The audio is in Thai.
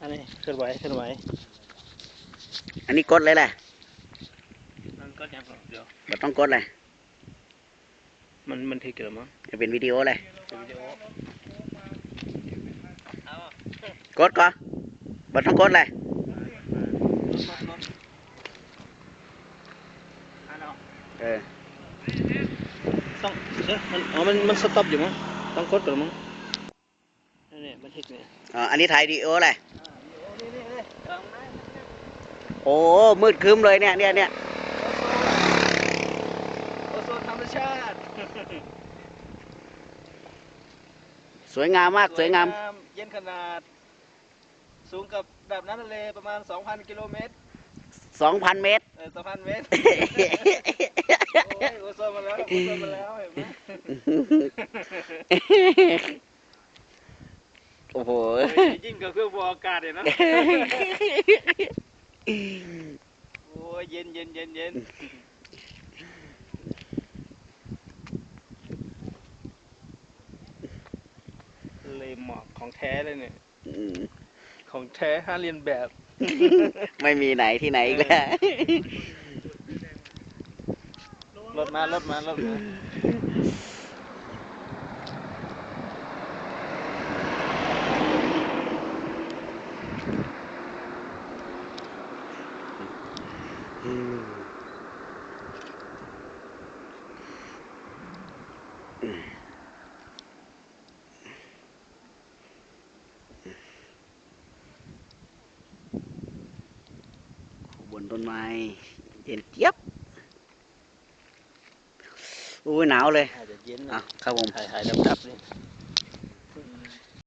อันนี้เคลื่อนไหวเคลื่อนไหวอันนี้กดเลยแหละนั่นก็ยังเดี๋ยวบ่ต้องกดเลยมันมันถึกแล้วมั้งจะเป็นวิดีโอเลยเป็นวิดีโอเอากดก่อนบ่ต้องกดเลยลดลดอันเอาเออต้องเอ๊ะมันอ๋อมันมันสต็อปอยู่มั้งต้องกดก่อนมั้งนี่นี่บันทึกเนี่ยอ๋ออันนี้ถ่ายวิดีโอเลย นี่นี่นี่กลางไม้ โอ้ มืดครึ้มเลยเนี่ยเนี่ยเนี่ยโอโซนธรรมชาติ สวยงามมากสวยงาม เย็นขนาด สูงกับแบบน้ำทะเลประมาณ 2,000 กิโลเมตร 2,000 เมตร เออ2,000 เมตร โอ้ยโอโซนมาแล้ว โอโซนมาแล้วเห็นไหม โอ้โหยิ่งกับเครื่องบอากาศเลยนะโอ้ยเย็นเย็นเย็นเย็นเลยหมอกของแท้เลยเนี่ยอืมของแท้ห้าเรียนแบบ ไม่มีไหนที่ไหนอีกแล้วรถมารถมารถมา บนต้นไม้เย็นเจี๊ยบโอ้ยหนาวเลยอาจจะเย็นอะนะครับผมหายหายดับดับๆเลย